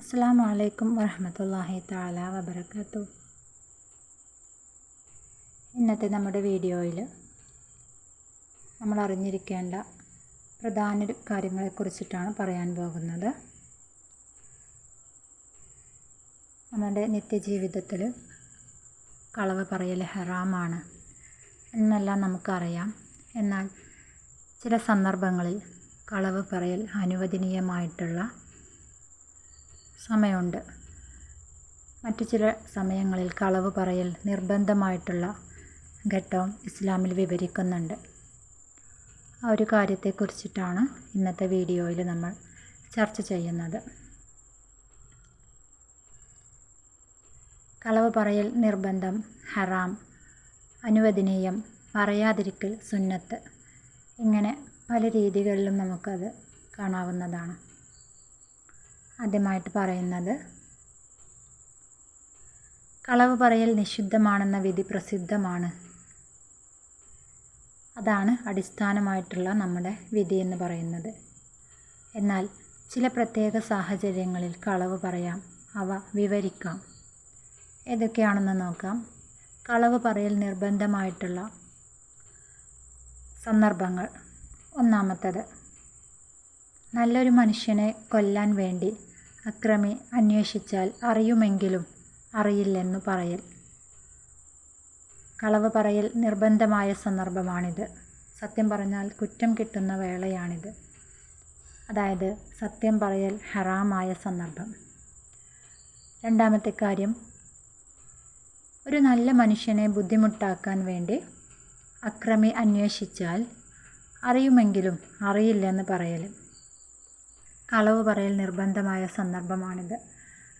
അസ്സാം വലൈക്കും വറഹമത്തല്ലാഹി താല വബർക്കാത്തു ഇന്നത്തെ നമ്മുടെ വീഡിയോയിൽ നമ്മൾ അറിഞ്ഞിരിക്കേണ്ട പ്രധാന കാര്യങ്ങളെക്കുറിച്ചിട്ടാണ് പറയാൻ പോകുന്നത്. നമ്മുടെ നിത്യജീവിതത്തിൽ കളവ് പറയൽ ഹറാമാണ് എന്നെല്ലാം നമുക്കറിയാം. എന്നാൽ ചില സന്ദർഭങ്ങളിൽ കളവ് പറയൽ അനുവദനീയമായിട്ടുള്ള സമയമുണ്ട്. മറ്റു ചില സമയങ്ങളിൽ കളവ് പറയൽ നിർബന്ധമായിട്ടുള്ള ഘട്ടവും ഇസ്ലാമിൽ വിവരിക്കുന്നുണ്ട്. ആ ഒരു കാര്യത്തെക്കുറിച്ചിട്ടാണ് ഇന്നത്തെ വീഡിയോയിൽ നമ്മൾ ചർച്ച ചെയ്യുന്നത്. കളവ് പറയൽ നിർബന്ധം ഹറാം അനുവദനീയം പറയാതിരിക്കൽ സുന്നത്ത് ഇങ്ങനെ പല രീതികളിലും നമുക്കത് കാണാവുന്നതാണ്. ആദ്യമായിട്ട് പറയുന്നത്. കളവ് പറയൽ നിഷിദ്ധമാണെന്ന വിധി പ്രസിദ്ധമാണ്. അതാണ് അടിസ്ഥാനമായിട്ടുള്ള നമ്മുടെ വിധി എന്ന് പറയുന്നത്. എന്നാൽ ചില പ്രത്യേക സാഹചര്യങ്ങളിൽ കളവ് പറയാം അവ വിവരിക്കാം. ഏതൊക്കെയാണെന്ന് നോക്കാം. കളവ് പറയൽ നിർബന്ധമായിട്ടുള്ള സന്ദർഭങ്ങൾ. ഒന്നാമത്തത് നല്ലൊരു മനുഷ്യനെ കൊല്ലാൻ വേണ്ടി അക്രമി അന്വേഷിച്ചാൽ അറിയുമെങ്കിലും അറിയില്ലെന്നു പറയൽ. കളവ് പറയൽ നിർബന്ധമായ സന്ദർഭമാണിത്. സത്യം പറഞ്ഞാൽ കുറ്റം കിട്ടുന്ന വേളയാണിത്. അതായത് സത്യം പറയൽ ഹറാമായ സന്ദർഭം. രണ്ടാമത്തെ കാര്യം ഒരു നല്ല മനുഷ്യനെ ബുദ്ധിമുട്ടാക്കാൻ വേണ്ടി അക്രമി അന്വേഷിച്ചാൽ അറിയുമെങ്കിലും അറിയില്ലെന്ന് പറയൽ. കളവ് പറയൽ നിർബന്ധമായ സന്ദർഭമാണിത്.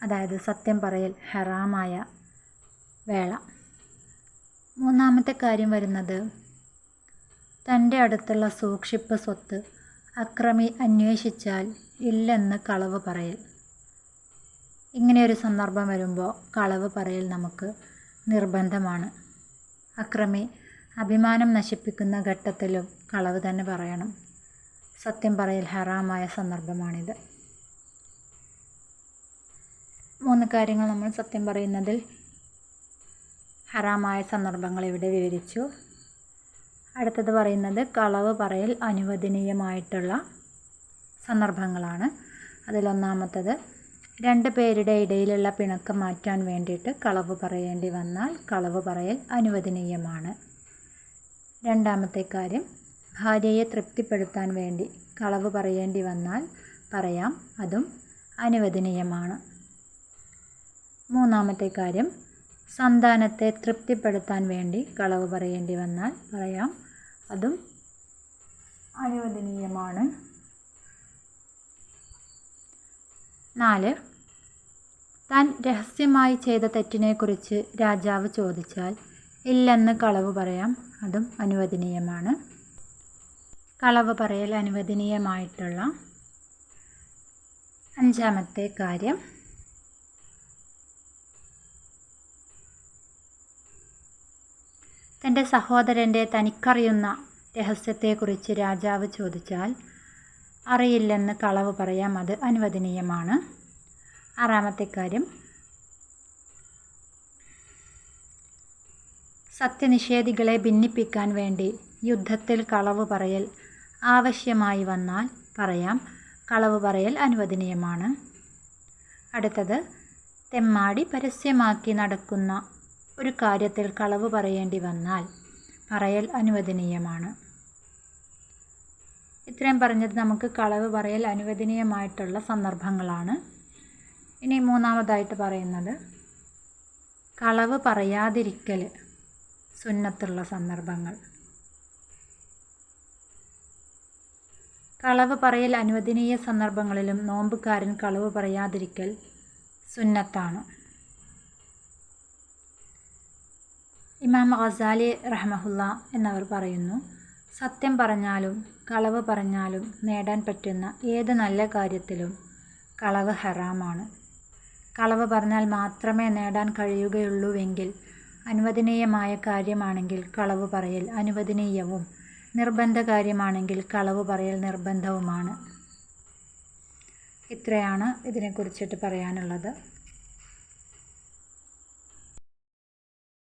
അതായത് സത്യം പറയൽ ഹറാമായ വേള. മൂന്നാമത്തെ കാര്യം വരുന്നത് തന്റെ അടുത്തുള്ള സൂക്ഷിപ്പ് സ്വത്ത് അക്രമി അന്വേഷിച്ചാൽ ഇല്ലെന്ന് കളവ് പറയൽ. ഇങ്ങനെയൊരു സന്ദർഭം വരുമ്പോൾ കളവ് പറയൽ നമുക്ക് നിർബന്ധമാണ്. അക്രമി അഭിമാനം നശിപ്പിക്കുന്ന ഘട്ടത്തിലും കളവ് തന്നെ പറയണം. സത്യം പറയൽ ഹറാമായ സന്ദർഭമാണിത്. മൂന്ന് കാര്യങ്ങൾ നമ്മൾ സത്യം പറയുന്നതിൽ ഹറാമായ സന്ദർഭങ്ങൾ ഇവിടെ വിവരിച്ചു. അടുത്തത് പറയുന്നത് കളവ് പറയൽ അനുവദനീയമായിട്ടുള്ള സന്ദർഭങ്ങളാണ്. അതിലൊന്നാമത്തത് രണ്ട് പേരുടെ ഇടയിലുള്ള പിണക്കം മാറ്റാൻ വേണ്ടിയിട്ട് കളവ് പറയേണ്ടി വന്നാൽ കളവ് പറയൽ അനുവദനീയമാണ്. രണ്ടാമത്തെ കാര്യം ഭാര്യയെ തൃപ്തിപ്പെടുത്താൻ വേണ്ടി കളവ് പറയേണ്ടി വന്നാൽ പറയാം അതും അനുവദനീയമാണ്. മൂന്നാമത്തെ കാര്യം സന്താനത്തെ തൃപ്തിപ്പെടുത്താൻ വേണ്ടി കളവ് പറയേണ്ടി വന്നാൽ പറയാം അതും അനുവദനീയമാണ്. നാല് താൻ രഹസ്യമായി ചെയ്ത തെറ്റിനെക്കുറിച്ച് രാജാവ് ചോദിച്ചാൽ ഇല്ലെന്ന് കളവ് പറയാം അതും അനുവദനീയമാണ്. കളവ് പറയൽ അനുവദനീയമായിട്ടുള്ള അഞ്ചാമത്തെ കാര്യം. തന്റെ സഹോദരന്റെ തനിക്കറിയുന്ന രഹസ്യത്തെക്കുറിച്ച് രാജാവ് ചോദിച്ചാൽ അറിയില്ലെന്ന് കളവ് പറയാം അത് അനുവദനീയമാണ്. ആറാമത്തെ കാര്യം സത്യനിഷേധികളെ ഭിന്നിപ്പിക്കാൻ വേണ്ടി യുദ്ധത്തിൽ കളവ് പറയൽ ആവശ്യമായി വന്നാൽ പറയാം. കളവ് പറയൽ അനുവദനീയമാണ്. അടുത്തത് തെമ്മാടി പരസ്യമാക്കി നടക്കുന്ന ഒരു കാര്യത്തിൽ കളവ് പറയേണ്ടി വന്നാൽ പറയൽ അനുവദനീയമാണ്. ഇത്രയും പറഞ്ഞത് നമുക്ക് കളവ് പറയൽ അനുവദനീയമായിട്ടുള്ള സന്ദർഭങ്ങളാണ്. ഇനി മൂന്നാമതായിട്ട് പറയുന്നത് കളവ് പറയാതിരിക്കൽ സുന്നത്തുള്ള സന്ദർഭങ്ങൾ. കളവ് പറയൽ അനുവദനീയ സന്ദർഭങ്ങളിലും നോമ്പുകാരൻ കളവ് പറയാതിരിക്കൽ സുന്നത്താണ്. ഇമാം ഗസാലി റഹ്മഹുല്ല എന്നവർ പറയുന്നു സത്യം പറഞ്ഞാലും കളവ് പറഞ്ഞാലും നേടാൻ പറ്റുന്ന ഏത് നല്ല കാര്യത്തിലും കളവ് ഹറാമാണ്. കളവ് പറഞ്ഞാൽ മാത്രമേ നേടാൻ കഴിയുകയുള്ളൂവെങ്കിൽ അനുവദനീയമായ കാര്യമാണെങ്കിൽ കളവ് പറയൽ അനുവദനീയവും നിർബന്ധ കാര്യമാണെങ്കിൽ കളവ് പറയൽ നിർബന്ധവുമാണ്. ഇത്രയാണ് ഇതിനെക്കുറിച്ചിട്ട് പറയാനുള്ളത്.